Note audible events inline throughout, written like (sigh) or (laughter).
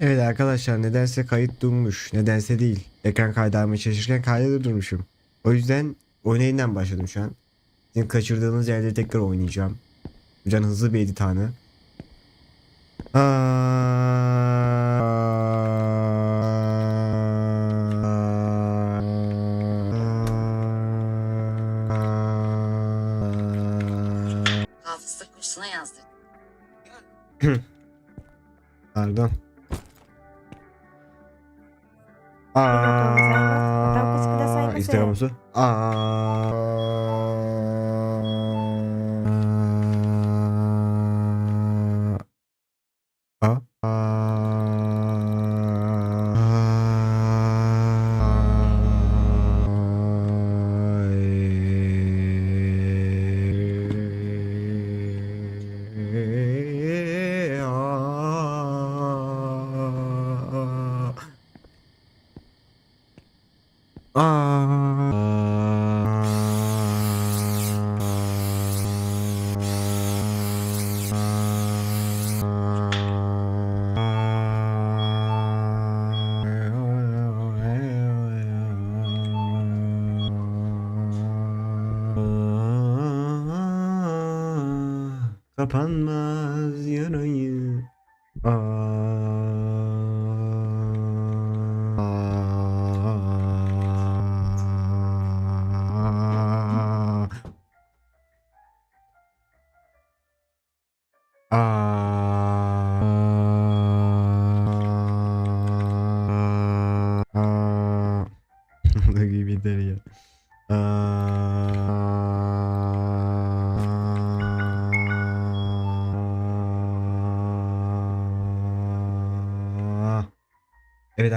Evet arkadaşlar nedense kayıt durmuş. Nedense değil. Ekran kaydırmaya çalışırken kayda durmuşum. O yüzden oyuna yeniden başladım şu an. Sizin kaçırdığınız yerde tekrar oynayacağım. Can hızlı bir edit anı. Hafızlık kursuna yazdık. Pardon. Tamam,くださいませ Instagram musu? Aa.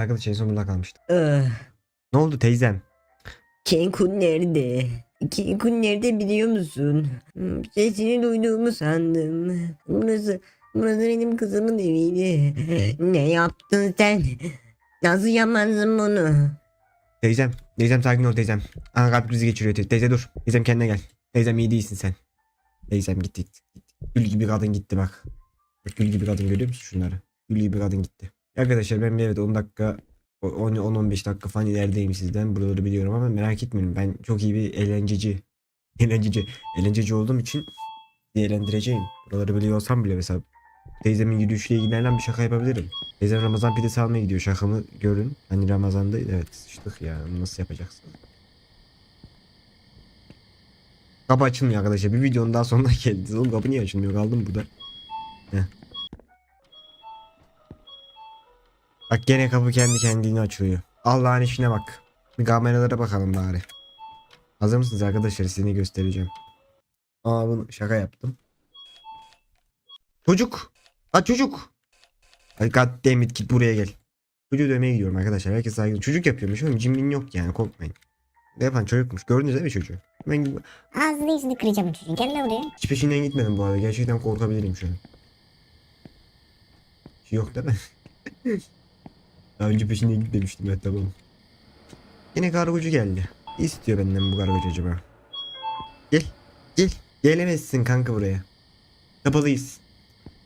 Evet arkadaşlar en son burada kalmıştım. Ah, Ne oldu teyzem? Kenkun nerede? Kenkun nerede biliyor musun? Hmm, Sesini duyduğumu sandım. Burası, burası benim kızımın eviydi. Ne yaptın sen? Nasıl yapmazsın bunu? Teyzem. Teyzem sakin ol teyzem. Aha kalp krizi geçiriyor teyze. Teyze dur. Teyzem kendine gel. Teyzem iyi değilsin sen. Teyzem gitti. gitti. Gül gibi kadın gitti bak. Bak Gül gibi kadın görüyor musun şunları? Gül gibi kadın gitti. Arkadaşlar ben bir evet 10 dakika 10-15 dakika falan ilerideyim sizden. Buraları biliyorum ama merak etmeyin. Ben çok iyi bir eğlenceci. (laughs) Eğlenceci. Eğlenceci olduğum için eğlendireceğim. Buraları biliyor olsam bile mesela teyzemin yürüyüşüyle ilgilenen bir şaka yapabilirim. Teyzem Ramazan pidesi almaya gidiyor. Şakamı görün. Hani Ramazan'da evet sıçtık ya. Nasıl yapacaksın? Kapı açılmıyor arkadaşlar. Bir videonun daha sonuna (laughs) geldiniz. Oğlum kapı niye açılmıyor? Kaldım burada. Heh. Bak gene kapı kendi kendine açılıyor. Allah'ın işine bak. Bir kameralara bakalım bari. Hazır mısınız arkadaşlar? Size göstereceğim. Aa bunu şaka yaptım. Çocuk. Ha çocuk. Ay god damn it git buraya gel. Çocuğu dövmeye gidiyorum arkadaşlar. Herkes saygılı. Çocuk yapıyormuş oğlum. Cimrin yok yani korkmayın. Ne yapan çocukmuş. Gördünüz değil mi çocuğu? Ben Ağzını yüzünü kıracağım çocuğun. Gel lan buraya. hiç peşinden gitmedim bu arada. Gerçekten korkabilirim şu an. Şey yok değil mi? (laughs) Daha önce peşinden gitmemiştim evet tamam. Yine kargocu geldi. Ne istiyor benden bu kargocu acaba? Gel. Gel. Gelemezsin kanka buraya. Kapalıyız.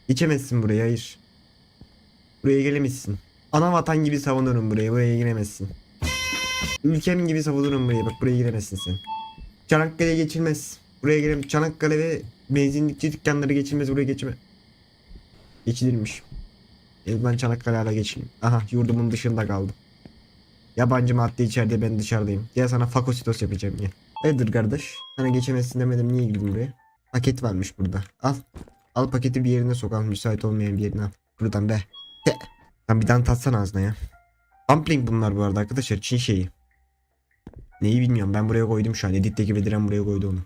Geçemezsin buraya hayır. Buraya gelemezsin. Ana vatan gibi savunurum burayı. Buraya giremezsin. Ülkem gibi savunurum burayı. Bak buraya giremezsin sen. Çanakkale'ye geçilmez. Buraya girem. Çanakkale ve benzinlikçi dükkanları geçilmez. Buraya geçme. Geçilirmiş. E ben Çanakkale hala geçeyim. Aha yurdumun dışında kaldım. Yabancı madde içeride ben dışarıdayım. Gel sana fakositos yapacağım ya. Hayırdır kardeş? Sana geçemezsin demedim niye girdin buraya? Paket varmış burada. Al. Al paketi bir yerine sok. Al müsait olmayan bir yerine al. Buradan be. Te. Lan bir tane tatsana ağzına ya. Dumpling bunlar bu arada arkadaşlar. Çin şeyi. Neyi bilmiyorum. Ben buraya koydum şu an. Editteki Bediren buraya koydu onu.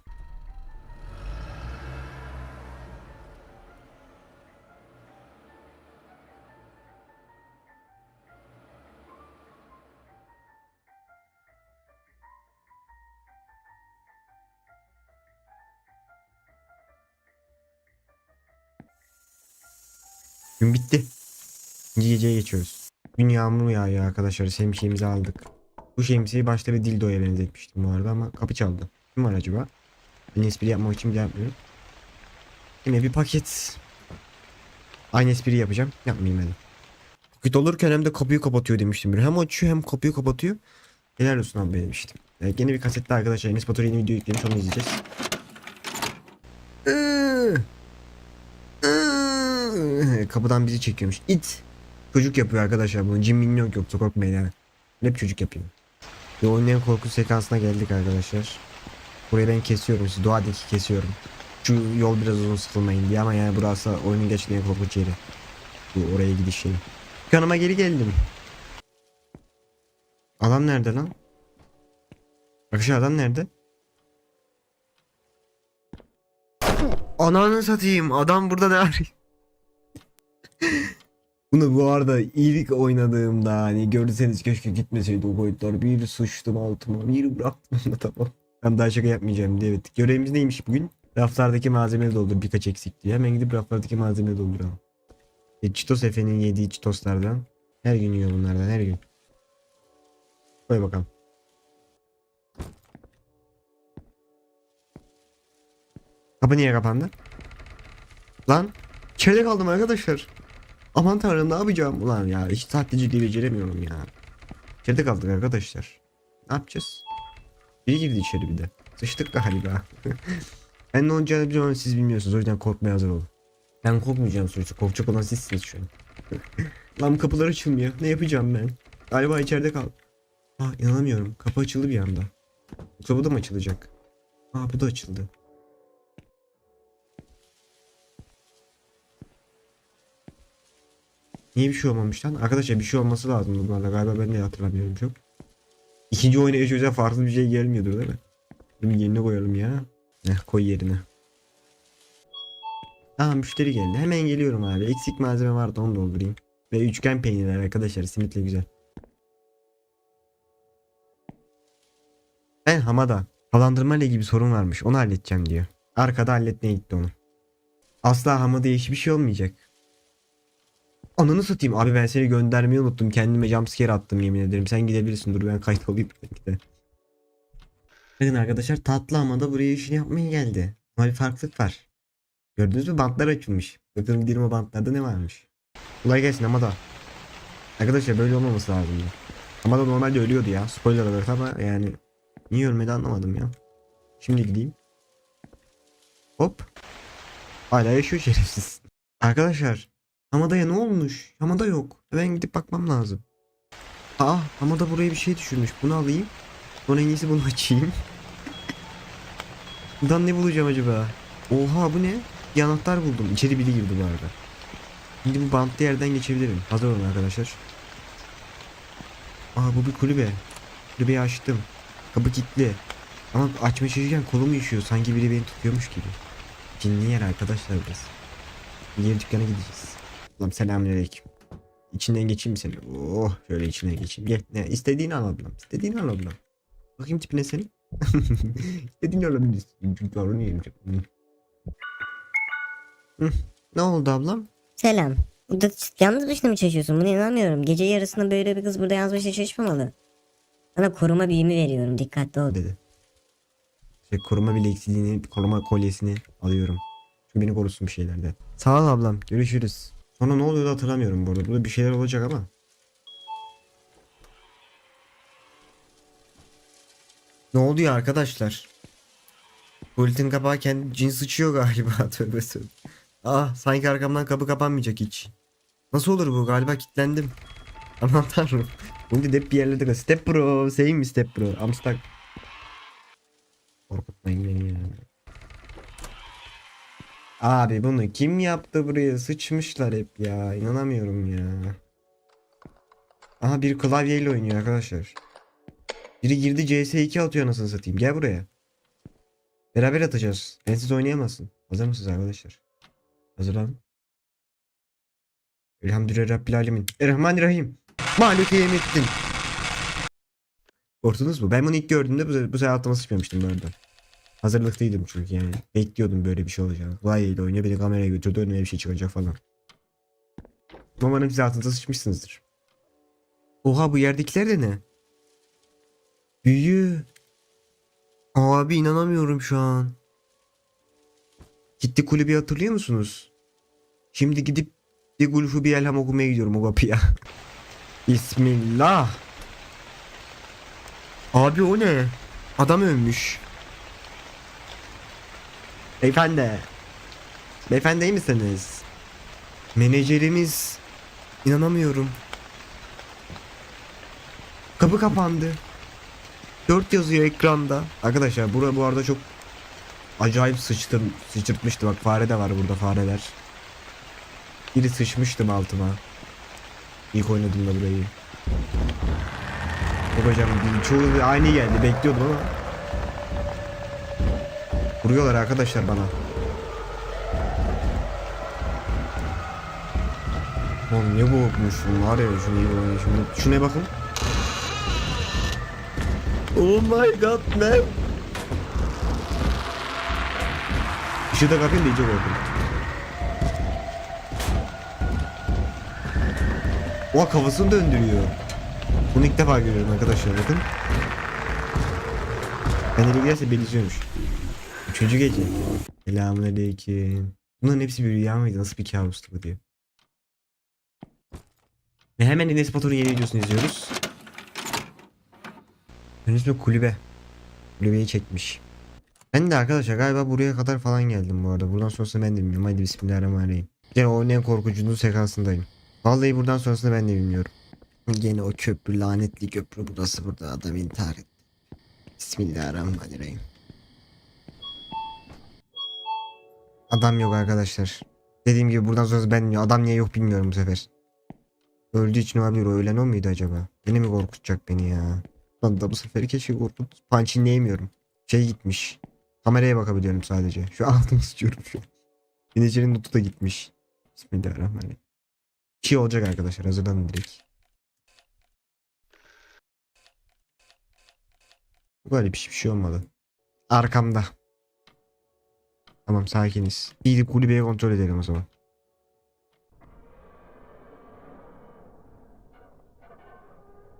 Gün bitti. İkinci geceye geçiyoruz. Gün yağmur yağıyor arkadaşlar. Şemsiyemizi aldık. Bu şemsiyeyi başta bir dildoya benzetmiştim bu arada ama kapı çaldı. Kim var acaba? Ben espri yapmak için bile yapmıyorum. Yine bir paket. Aynı espri yapacağım. Yapmayayım hadi. Git olurken hem de kapıyı kapatıyor demiştim. Hem açıyor hem kapıyı kapatıyor. Helal olsun abi demiştim. Ee, yine bir kasette arkadaşlar Enes Batur yeni video yüklemiş onu izleyeceğiz. Iıı. (laughs) Kapıdan bizi çekiyormuş. İt. Çocuk yapıyor arkadaşlar bunu. Jim Minyon yoksa korkmayın yani. Hep çocuk yapıyor. Ve oynayan korku sekansına geldik arkadaşlar. Burayı ben kesiyorum. Siz dua ki kesiyorum. Şu yol biraz uzun sıkılmayın diye ama yani burası oyunun gerçekten en korkunç yeri. Bu oraya gidiş yeri. Dükkanıma geri geldim. Adam nerede lan? Arkadaşlar adam nerede? Ananı satayım. Adam burada ne arıyor? Bunu bu arada ilk oynadığımda hani görseniz keşke gitmeseydi o boyutlar. Bir sıçtım altıma bir bıraktım da tamam. Ben daha şaka yapmayacağım diye evet. Görevimiz neymiş bugün? Raflardaki malzemeleri doldur birkaç eksik diye. Hemen gidip raflardaki malzemeleri dolduralım. E, Çitos Efe'nin yediği çitoslardan. Her gün yiyor bunlardan her gün. Koy bakalım. Kapı niye kapandı? Lan içeride kaldım arkadaşlar. Aman tanrım ne yapacağım ulan ya hiç sahteciliği beceremiyorum ya. İçeride kaldık arkadaşlar. Ne yapacağız? Biri girdi içeri bir de. Sıçtık galiba. (laughs) ben ne olacağını biliyorum ama siz bilmiyorsunuz o yüzden korkmaya hazır olun. Ben korkmayacağım sonuçta korkacak olan sizsiniz şu an. (laughs) Lan kapılar açılmıyor ne yapacağım ben? Galiba içeride kal. Aa inanamıyorum kapı açıldı bir anda. Yoksa bu da mı açılacak? Aa bu da açıldı. Niye bir şey olmamış lan? Arkadaşlar bir şey olması lazım bunlarla. Galiba ben de hatırlamıyorum çok. İkinci oynayış özel farklı bir şey gelmiyordur değil mi? Yerine koyalım ya. Heh, koy yerine. Tamam müşteri geldi. Hemen geliyorum abi. Eksik malzeme vardı onu doldurayım. Ve üçgen peynirler arkadaşlar. Simitle güzel. Ben Hamada. Havalandırma ile bir sorun varmış. Onu halledeceğim diyor. Arkada halletmeye gitti onu. Asla Hamada'ya hiçbir şey olmayacak. Ananı satayım abi ben seni göndermeyi unuttum. Kendime jumpscare attım yemin ederim. Sen gidebilirsin dur ben kayıt olayım (laughs) belki de. Bakın arkadaşlar tatlı ama da buraya işini yapmaya geldi. Ama bir farklılık var. Gördünüz mü bantlar açılmış. Bakalım gidelim o bantlarda ne varmış. Kolay gelsin ama da. Arkadaşlar böyle olmaması lazımdı. Ama da normalde ölüyordu ya. Spoiler alert ama yani. Niye ölmedi anlamadım ya. Şimdi gideyim. Hop. Hala yaşıyor şerefsiz. Arkadaşlar. Hamada'ya ne olmuş? Hamada yok. Ben gidip bakmam lazım. Aa Hamada buraya bir şey düşürmüş. Bunu alayım. Sonra en iyisi bunu açayım. (laughs) Buradan ne bulacağım acaba? Oha bu ne? Bir anahtar buldum. İçeri biri girdi bu arada. Şimdi bu bantlı yerden geçebilirim. Hazır olun arkadaşlar. Aa bu bir kulübe. Kulübeyi açtım. Kapı kilitli. Ama açmaya çalışırken kolum üşüyor. Sanki biri beni tutuyormuş gibi. Cinli yer arkadaşlar burası. Diğer dükkana gideceğiz. Ablam selamünaleyküm. İçinden geçeyim mi seni? Oh şöyle içine geçeyim. Gel. Ne istediğini al ablam. İstediğini al ablam. Bakayım tipine senin. (laughs) istediğini alabilirsin. Çünkü davranıyorum. Hı. Ne oldu ablam? Selam. Burada yalnız başına mı çalışıyorsun? Buna inanmıyorum. Gece yarısında böyle bir kız burada yalnız başına çalışmamalı. Sana koruma büyümü veriyorum. Dikkatli ol. dedi. Şey, koruma bilekliğini, koruma kolyesini alıyorum. Çünkü beni korusun bir şeylerde. Sağ ol ablam. Görüşürüz. Sonra ne oluyordu hatırlamıyorum bu arada. Burada bir şeyler olacak ama. Ne oluyor arkadaşlar? Tuvaletin kapağı kendi cin sıçıyor galiba. (laughs) Tövbe tövbe. Ah sanki arkamdan kapı kapanmayacak hiç. Nasıl olur bu? Galiba kilitlendim. (laughs) Aman tanrım. Bunu hep bir yerlerde. Step bro. Sayayım mi step bro? I'm stuck. Korkutmayın beni ya. Abi bunu kim yaptı buraya? Sıçmışlar hep ya. İnanamıyorum ya. Aha bir klavyeyle oynuyor arkadaşlar. Biri girdi CS2 atıyor anasını satayım. Gel buraya. Beraber atacağız. Bensiz oynayamazsın. Hazır mısınız arkadaşlar? Hazırlan. Elhamdülillah Rabbil Alemin. Errahmanirrahim. Maliki yemettin. Korktunuz mu? Ben bunu ilk gördüğümde bu, bu sefer altıma sıçmamıştım bu arada. Hazırlıklıydım çünkü yani. Bekliyordum böyle bir şey olacağını. Vay ile oynuyor beni kameraya götürdü önüme bir şey çıkacak falan. Umarım siz altınıza sıçmışsınızdır. Oha bu yerdekiler de ne? Büyü. Abi inanamıyorum şu an. Gitti kulübü hatırlıyor musunuz? Şimdi gidip Bir gulfu bir elham okumaya gidiyorum o kapıya. (laughs) Bismillah. Abi o ne? Adam ölmüş. Beyefendi. Beyefendi iyi misiniz? Menajerimiz. İnanamıyorum. Kapı kapandı. 4 yazıyor ekranda. Arkadaşlar bura bu arada çok acayip sıçtır, sıçırtmıştı. Bak fare de var burada fareler. Biri sıçmıştım altıma. İlk oynadım da burayı. Yok hocam çoğu aynı geldi bekliyordum ama. Vuruyorlar arkadaşlar bana. Oğlum ne korkmuşum var ya şunu iyi oynayın şunu. Şuna bakın. Oh my god man. Işığı da kapayım da iyice korktum. O kafasını döndürüyor. Bunu ilk defa görüyorum arkadaşlar bakın. Beni gelse belirtiyormuş. Üçüncü gece. Selamünaleyküm. Bunların hepsi bir rüya mıydı? Nasıl bir kabustu bu diye. Ve hemen Enes Batur'un yeni videosunu izliyoruz. Bir kulübe. Kulübeyi çekmiş. Ben de arkadaşlar galiba buraya kadar falan geldim bu arada. Buradan sonrasını ben de bilmiyorum. Haydi bismillahirrahmanirrahim. Gene o en korkucunun sekansındayım. Vallahi buradan sonrasını ben de bilmiyorum. Gene o köprü lanetli köprü burası burada adam intihar etti. Bismillahirrahmanirrahim. Adam yok arkadaşlar. Dediğim gibi buradan sonrası ben. Adam niye yok bilmiyorum bu sefer. Öldüğü için olabilir. O ölen o muydu acaba? Beni mi korkutacak beni ya? Lan da bu sefer keşke korkut. Punching'leyemiyorum. Şey gitmiş. Kameraya bakabiliyorum sadece. Şu altını istiyorum şu an. Binicilerin notu da gitmiş. Bismillahirrahmanirrahim. Şey olacak arkadaşlar. Hazırlanın direkt. Böyle bir şey, bir şey olmadı. Arkamda. Tamam sakiniz. Gidip kulübeye kontrol edelim o zaman.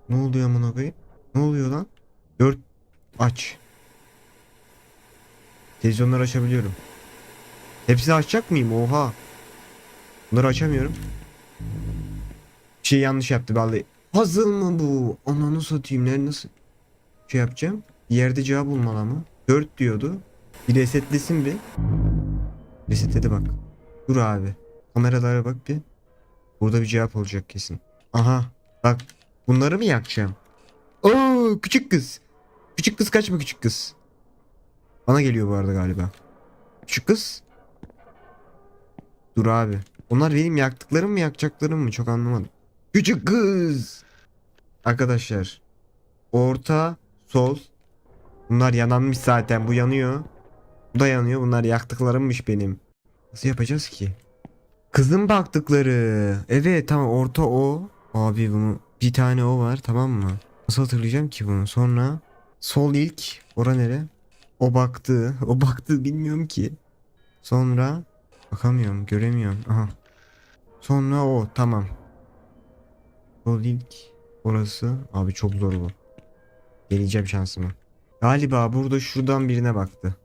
Ne oluyor amına koyayım? Ne oluyor lan? Dört aç. Televizyonları açabiliyorum. Hepsini açacak mıyım? Oha. Bunları açamıyorum. Bir şey yanlış yaptı vallahi. Puzzle mı bu? Ananı satayım. Ne nasıl? Şey yapacağım. Bir yerde cevap bulmalı ama. 4 diyordu. Bir resetlesin bir. Resetledi bak. Dur abi. Kameralara bak bir. Burada bir cevap olacak kesin. Aha. Bak. Bunları mı yakacağım? Oo küçük kız. Küçük kız kaçma küçük kız. Bana geliyor bu arada galiba. Küçük kız. Dur abi. Onlar benim yaktıklarım mı yakacaklarım mı çok anlamadım. Küçük kız. Arkadaşlar. Orta, sol. Bunlar yananmış zaten. Bu yanıyor. Bu da yanıyor. Bunlar yaktıklarımmış benim. Nasıl yapacağız ki? Kızın baktıkları. Evet tamam orta o. Abi bunu bir tane o var tamam mı? Nasıl hatırlayacağım ki bunu? Sonra sol ilk. Ora nere? O baktı. (laughs) O baktı bilmiyorum ki. Sonra bakamıyorum göremiyorum. Aha. Sonra o tamam. Sol ilk. Orası. Abi çok zor bu. Deneyeceğim şansımı. Galiba burada şuradan birine baktı.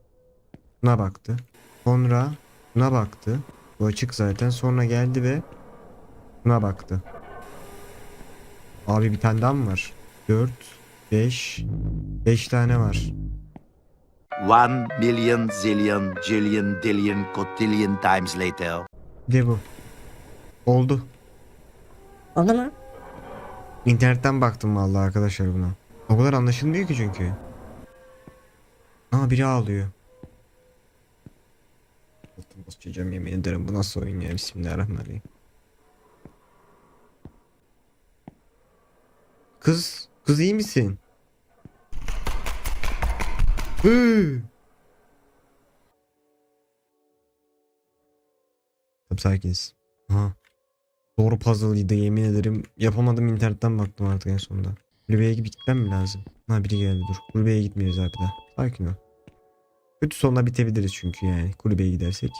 Buna baktı. Sonra buna baktı. Bu açık zaten. Sonra geldi ve buna baktı. Abi bir tane daha mı var? 4, 5, 5 tane var. One million zillion jillion dillion cotillion times later. Bir de bu. Oldu. Oldu mu? İnternetten baktım vallahi arkadaşlar buna. O kadar anlaşılmıyor ki çünkü. Aa biri ağlıyor. Sıçacağım yemin ederim bu nasıl oyun ya Bismillahirrahmanirrahim. Kız, kız iyi misin? Hı. Tamam sakiniz. Aha. Doğru puzzle'ıydı yemin ederim. Yapamadım internetten baktım artık en sonunda. Kulübeye gitmem mi lazım? Ha biri geldi dur. Kulübeye gitmiyoruz abi daha. Sakin ol. Kötü sonla bitebiliriz çünkü yani kulübeye gidersek.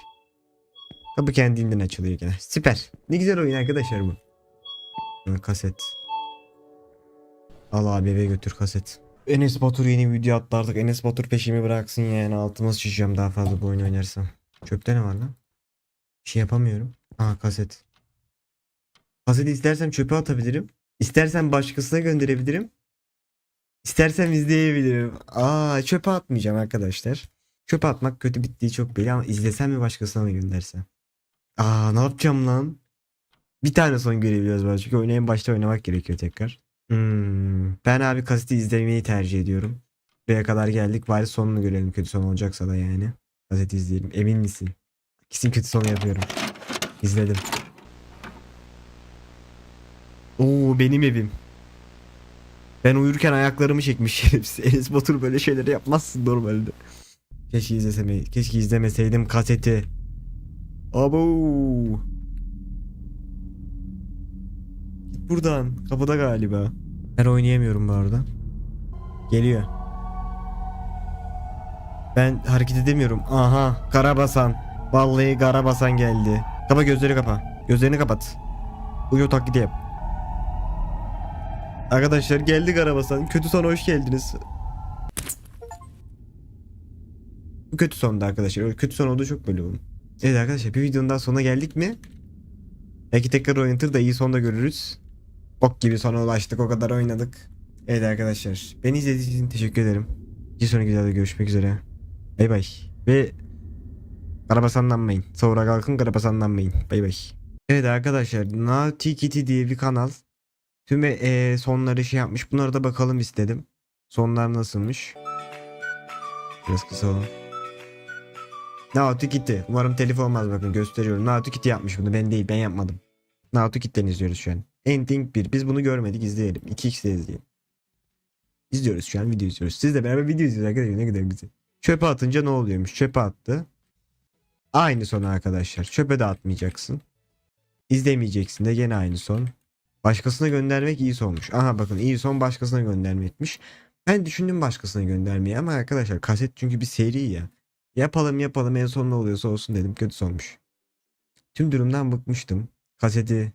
Kapı kendinden açılıyor gene. Süper. Ne güzel oyun arkadaşlar bu. Kaset. Al abi eve götür kaset. Enes Batur yeni video attı artık. Enes Batur peşimi bıraksın yani. Altıma sıçacağım daha fazla bu oyunu oynarsam. Çöpte ne var lan? Bir şey yapamıyorum. Aha kaset. Kaseti istersem çöpe atabilirim. İstersem başkasına gönderebilirim. İstersem izleyebilirim. Aa çöpe atmayacağım arkadaşlar. Çöpe atmak kötü bittiği çok belli ama izlesem mi başkasına mı göndersem? Aa ne yapacağım lan? Bir tane son görebiliyoruz var çünkü oyunu en başta oynamak gerekiyor tekrar. Hmm, ben abi kaseti izlemeyi tercih ediyorum. Buraya kadar geldik. Bari sonunu görelim kötü son olacaksa da yani. Kaseti izleyelim. Emin misin? Kesin kötü sonu yapıyorum. İzledim. Oo benim evim. Ben uyurken ayaklarımı çekmiş şerefsiz. (laughs) Enes Batur böyle şeyleri yapmazsın normalde. Keşke izlesem, keşke izlemeseydim kaseti. Abo. Git buradan. Kapıda galiba. Ben oynayamıyorum bu arada. Geliyor. Ben hareket edemiyorum. Aha, Karabasan. Vallahi Karabasan geldi. Kapa gözleri kapa. Gözlerini kapat. Uyu taklidi yap. Arkadaşlar geldik Karabasan. Kötü sona hoş geldiniz. Bu kötü sondu arkadaşlar. Kötü son olduğu çok belli oldu. Evet arkadaşlar bir videonun daha sonuna geldik mi? Belki tekrar oynatır da iyi sonda görürüz. Bok gibi sona ulaştık o kadar oynadık. Evet arkadaşlar beni izlediğiniz için teşekkür ederim. Bir sonraki videoda görüşmek üzere. Bay bay. Ve Karabasanlanmayın. Sonra kalkın Karabasanlanmayın. Bay bay. Evet arkadaşlar Naughty Kitty diye bir kanal. Tüm e, sonları şey yapmış. Bunlara da bakalım istedim. Sonlar nasılmış? Biraz kısa olun. Naughty Kitty. Umarım telif olmaz bakın gösteriyorum. Naughty Kitty yapmış bunu. Ben değil ben yapmadım. Naughty Kitty'den izliyoruz şu an. Ending 1. Biz bunu görmedik izleyelim. 2x'de izleyelim. İzliyoruz şu an video izliyoruz. Siz de beraber video izliyoruz arkadaşlar ne kadar güzel. Çöpe atınca ne oluyormuş? Çöpe attı. Aynı son arkadaşlar. Çöpe de atmayacaksın. İzlemeyeceksin de gene aynı son. Başkasına göndermek iyi sonmuş. Aha bakın iyi son başkasına göndermekmiş. Ben düşündüm başkasına göndermeyi ama arkadaşlar kaset çünkü bir seri ya. Yapalım yapalım en son ne oluyorsa olsun dedim kötü sonmuş. Tüm durumdan bıkmıştım. Kaseti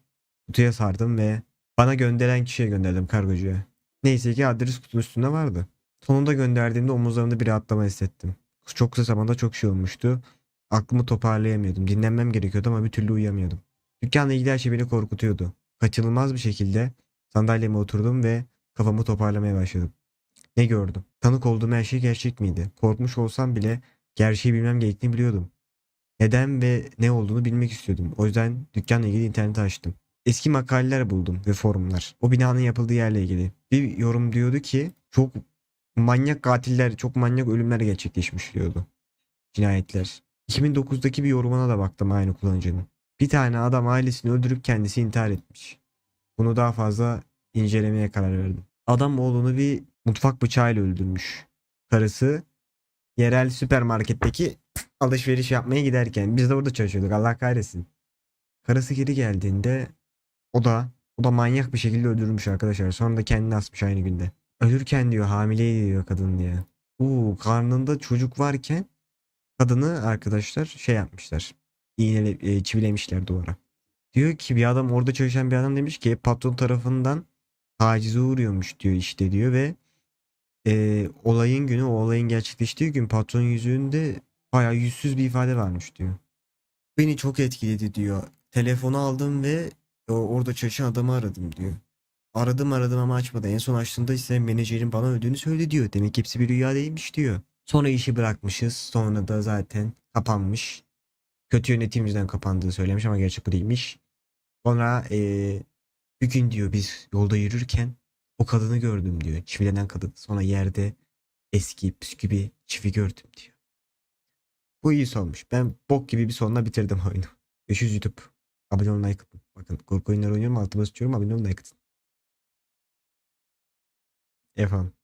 kutuya sardım ve bana gönderen kişiye gönderdim kargocuya. Neyse ki adres kutunun üstünde vardı. Sonunda gönderdiğimde omuzlarımda bir rahatlama hissettim. Çok kısa zamanda çok şey olmuştu. Aklımı toparlayamıyordum. Dinlenmem gerekiyordu ama bir türlü uyuyamıyordum. Dükkanla ilgili her şey beni korkutuyordu. Kaçınılmaz bir şekilde sandalyeme oturdum ve kafamı toparlamaya başladım. Ne gördüm? Tanık olduğum her şey gerçek miydi? Korkmuş olsam bile gerçeği bilmem gerektiğini biliyordum. Neden ve ne olduğunu bilmek istiyordum. O yüzden dükkanla ilgili interneti açtım. Eski makaleler buldum ve forumlar. O binanın yapıldığı yerle ilgili. Bir yorum diyordu ki çok manyak katiller, çok manyak ölümler gerçekleşmiş diyordu. Cinayetler. 2009'daki bir yorumuna da baktım aynı kullanıcının. Bir tane adam ailesini öldürüp kendisi intihar etmiş. Bunu daha fazla incelemeye karar verdim. Adam oğlunu bir mutfak bıçağıyla öldürmüş. Karısı yerel süpermarketteki alışveriş yapmaya giderken biz de orada çalışıyorduk Allah kahretsin. Karısı geri geldiğinde o da o da manyak bir şekilde öldürülmüş arkadaşlar. Sonra da kendini asmış aynı günde. Ölürken diyor hamileydi diyor kadın diye. Uuu karnında çocuk varken kadını arkadaşlar şey yapmışlar. İğnele, e, çivilemişler duvara. Diyor ki bir adam orada çalışan bir adam demiş ki patron tarafından tacize uğruyormuş diyor işte diyor ve e, olayın günü o olayın gerçekleştiği gün patron yüzüğünde bayağı yüzsüz bir ifade varmış diyor. Beni çok etkiledi diyor. Telefonu aldım ve o, orada çalışan adamı aradım diyor. Aradım aradım ama açmadı. En son açtığımda ise menajerin bana öldüğünü söyledi diyor. Demek hepsi bir rüya değilmiş diyor. Sonra işi bırakmışız. Sonra da zaten kapanmış. Kötü yönetim yüzünden kapandığı söylemiş ama gerçek bu değilmiş. Sonra eee bir gün diyor biz yolda yürürken o kadını gördüm diyor. Çivilenen kadın. Sonra yerde eski püskü çivi gördüm diyor. Bu iyi sonmuş. Ben bok gibi bir sonla bitirdim oyunu. (laughs) 500 YouTube. Abone olun like atın. Bakın korku oyunları oynuyorum altıma sıçıyorum abone olun like atın. Efendim.